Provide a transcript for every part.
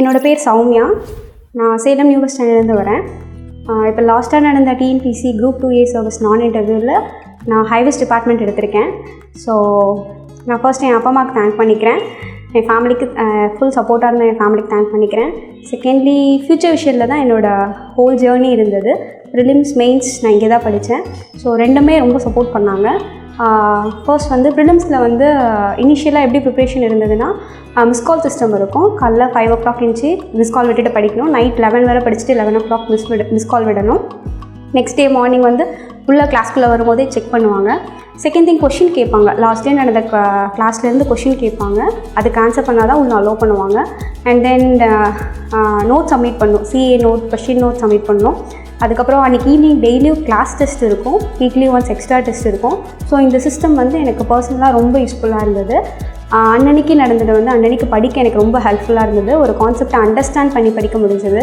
என்னோடய பேர் சௌமியா. நான் சேலம் நியூ பஸ் ஸ்டாண்ட்லேருந்து வரேன். இப்போ லாஸ்ட்டாக நடந்த TNPSC group two A service நான் இன்டர்வியூவில் நான் ஹைவேஸ் டிபார்ட்மெண்ட் எடுத்திருக்கேன். ஸோ நான் ஃபர்ஸ்ட் என் அப்பா அம்மாவுக்கு தேங்க் பண்ணிக்கிறேன். என் ஃபேமிலிக்கு ஃபுல் சப்போர்ட்டாக இருந்த என் ஃபேமிலிக்கு தேங்க் பண்ணிக்கிறேன். செகண்ட்லி ஃப்யூச்சர் விஷயத்தில் தான் என்னோடய ஹோல் ஜேர்னி இருந்தது. ப்ரிலிம்ஸ் மெயின்ஸ் நான் இங்கே தான் படித்தேன் ஸோ ரெண்டுமே ரொம்ப சப்போர்ட் பண்ணாங்க. ஃபர்ஸ்ட் வந்து ப்ரிலிம்ஸில் வந்து uh, இனிஷியலாக எப்படி ப்ரிப்ரேஷன் இருந்ததுன்னா மிஸ் கால் சிஸ்டம் இருக்கும். காலைல ஃபைவ் ஓ கிளாக் இருந்துச்சு மிஸ் கால் விட்டுட்டு படிக்கணும். நைட் லெவன் வரை படிச்சுட்டு லெவன் ஓ கிளாக் மிஸ் விட மிஸ் கால் விடணும். நெக்ஸ்ட் டே மார்னிங் வந்து உள்ள கிளாஸ்க்குள்ளே வரும்போதே செக் பண்ணுவாங்க. செகண்ட் திங் கொஷின் கேட்பாங்க. லாஸ்ட் டே நடந்த uh, கிளாஸ்லேருந்து கொஷின் கேட்பாங்க. அதுக்கு ஆன்சர் பண்ணால் தான் உள்ள அலோவ் பண்ணுவாங்க அண்ட் தென் நோட் சப்மிட் பண்ணும். CA note question note submit பண்ணணும் அதுக்கப்புறம் அன்றைக்கி ஈவினிங் டெய்லியும் கிளாஸ் டெஸ்ட் இருக்கும். வீக்லி ஒன்ஸ் எக்ஸ்ட்ரா டெஸ்ட் இருக்கும். ஸோ இந்த சிஸ்டம் வந்து எனக்கு பர்சனலாக ரொம்ப யூஸ்ஃபுல்லாக இருந்தது. அன்னன்னைக்கு நடந்தது வந்து அன்னன்னைக்கு படிக்க எனக்கு ரொம்ப ஹெல்ப்ஃபுல்லாக இருந்தது. ஒரு கான்செப்டை அண்டர்ஸ்டாண்ட் பண்ணி படிக்க முடிஞ்சது.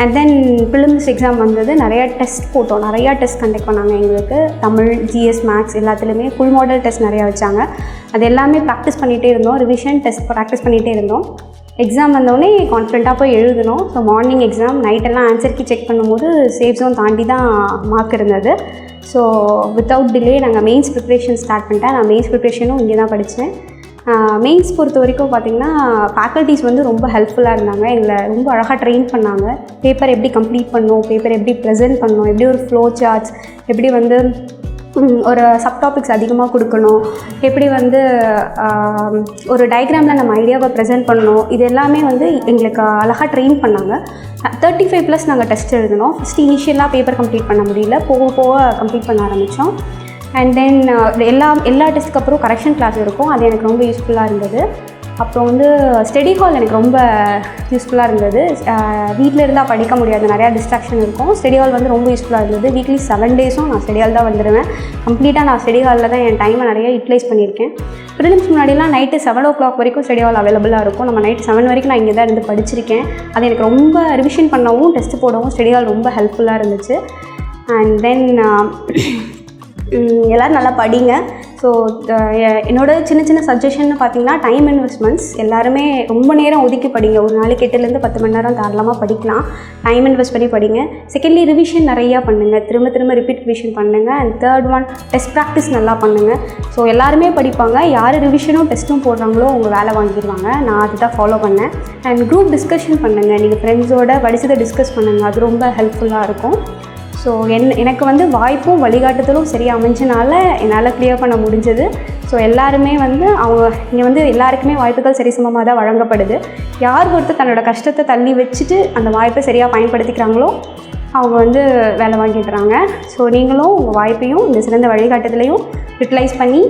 அண்ட் தென் ப்ரிலிம்ஸ் எக்ஸாம் வந்தது. நிறையா டெஸ்ட் போட்டோம். நிறையா டெஸ்ட் கண்டக்ட் பண்ணாங்க எங்களுக்கு. தமிழ் ஜிஎஸ் மேக்ஸ் எல்லாத்துலேயுமே ஃபுல் மாடல் டெஸ்ட் நிறையா வச்சாங்க. அது எல்லாமே ப்ராக்டிஸ் பண்ணிகிட்டே இருந்தோம். ரிவிஷன் டெஸ்ட் ப்ராக்டிஸ் பண்ணிகிட்டே இருந்தோம். எக்ஸாம் வந்தோடனே கான்ஃபிடண்ட்டாக போய் எழுதணும். ஸோ மார்னிங் எக்ஸாம் நைட்டெல்லாம் ஆன்சர் கீ செக் பண்ணும்போது சேஃப் ஜோன் தாண்டி தான் மார்க் இருந்தது. ஸோ வித்தவுட் டிலே நாங்கள் மெயின்ஸ் ப்ரிப்ரேஷன் ஸ்டார்ட் பண்ணிட்டேன். நான் மெயின்ஸ் ப்ரிப்ரேஷனும் இங்கே தான் படித்தேன் மெயின்ஸ் பொறுத்த வரைக்கும் பார்த்திங்கன்னா ஃபேக்கல்ட்டிஸ் வந்து ரொம்ப ஹெல்ப்ஃபுல்லாக இருந்தாங்க. எங்களை ரொம்ப அழகாக ட்ரெயின் பண்ணாங்க. பேப்பர் எப்படி கம்ப்ளீட் பண்ணணும் பேப்பர் எப்படி ப்ரெசென்ட் பண்ணணும் எப்படி ஒரு ஃப்ளோ சார்ட்ஸ் எப்படி வந்து ஒரு ஒரு சப்டாபிக்ஸ் அதிகமாக கொடுக்கணும். எப்படி வந்து ஒரு டயக்ராமில் நம்ம ஐடியாவை ப்ரெசென்ட் பண்ணணும். இது எல்லாமே வந்து எங்களுக்கு அழகாக ட்ரெயின் பண்ணாங்க. தேர்ட்டி ஃபைவ் ப்ளஸ் நாங்கள் டெஸ்ட் எழுதினோம் ஃபஸ்ட்டு இனிஷியலாக பேப்பர் கம்ப்ளீட் பண்ண முடியல. போக போக கம்ப்ளீட் பண்ண ஆரம்பித்தோம் அண்ட் தென் எல்லா எல்லா டெஸ்ட்டுக்கு அப்புறம் கரெக்ஷன் கிளாஸ் இருக்கும். அது எனக்கு ரொம்ப யூஸ்ஃபுல்லாக இருந்தது. அப்புறம் வந்து ஸ்டடி ஹால் எனக்கு ரொம்ப யூஸ்ஃபுல்லாக இருந்தது. வீட்டில் இருந்தால் படிக்க முடியாது. நிறையா டிஸ்ட்ராக்ஷன் இருக்கும். ஸ்டடி ஹால் வந்து ரொம்ப யூஸ்ஃபுல்லாக இருந்தது. வீக்லி செவன் டேஸும் நான் ஸ்டடி ஹால் தான் வந்துடுவேன் கம்ப்ளீட்டாக நான் ஸ்டடி ஹாலில் தான் என் டைமை நிறைய யூட்டிலைஸ் பண்ணியிருக்கேன். ப்ரிலிம்ஸ் முன்னாடிலாம் நைட்டு செவன் ஓ கிளாக் வரைக்கும் ஸ்டடி ஹால் அவைலபிளாக இருக்கும். நம்ம நைட் செவன் வரைக்கும் நான் இங்கே தான் இருந்து படிச்சிருக்கேன். அது எனக்கு ரொம்ப ரிவிஷன் பண்ணவும் டெஸ்ட் போடவும் ஸ்டடி ஹால் ரொம்ப ஹெல்ப்ஃபுல்லாக இருந்துச்சு. அண்ட் தென் எல்லோரும் நல்லா படிங்க. ஸோ என்னோட சின்ன சின்ன சஜஷன் பார்த்தீங்கன்னா டைம் இன்வெஸ்ட்மெண்ட்ஸ் எல்லாருமே ரொம்ப நேரம் ஒதுக்கி படிங்க. ஒரு நாளைக்கு எட்டுலேருந்து பத்து மணி நேரம் தாராளமாக படிக்கலாம். டைம் இன்வெஸ்ட் பண்ணி படிங்க. செகண்ட்லி ரிவிஷன் நிறையா பண்ணுங்கள் திரும்ப திரும்ப ரிப்பீட் ரிவிஷன் பண்ணுங்கள் and third one test practice நல்லா பண்ணுங்கள் ஸோ எல்லாருமே படிப்பாங்க. யார் ரிவிஷனும் டெஸ்ட்டும் போடுறாங்களோ அவங்க வேலை வாங்கிடுவாங்க. நான் அதுதான் ஃபாலோ பண்ணேன். அண்ட் குரூப் டிஸ்கஷன் பண்ணுங்கள் நீங்கள் ஃப்ரெண்ட்ஸோட படிச்சதை டிஸ்கஸ் பண்ணுங்கள் அது ரொம்ப ஹெல்ப்ஃபுல்லாக இருக்கும். ஸோ என் எனக்கு வந்து வாய்ப்பும் வழிகாட்டுதலும் சரியாக அமைஞ்சனால என்னால் கிளியர் பண்ண முடிஞ்சது. ஸோ எல்லாருமே வந்து அவங்க இங்கே வந்து எல்லாருக்குமே வாய்ப்புகள் சரிசமமாக தான் வழங்கப்படுது. யார் ஒருத்தர் தன்னோட கஷ்டத்தை தள்ளி வச்சுட்டு அந்த வாய்ப்பை சரியாக பயன்படுத்திக்கிறாங்களோ அவங்க வந்து வேலை வாங்கிடுறாங்க ஸோ நீங்களும் உங்கள் வாய்ப்பையும் இந்த சிறந்த வழிகாட்டுதலையும் யூட்டிலைஸ் பண்ணி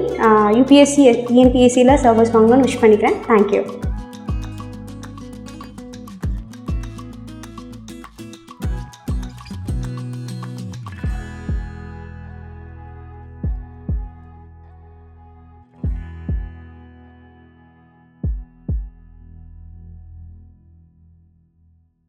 யூபிஎஸ்சி டிஎன்பிஎஸ்சியில் சர்வீஸ் வாங்கணும்னு விஷ் பண்ணிக்கிறேன். Thank you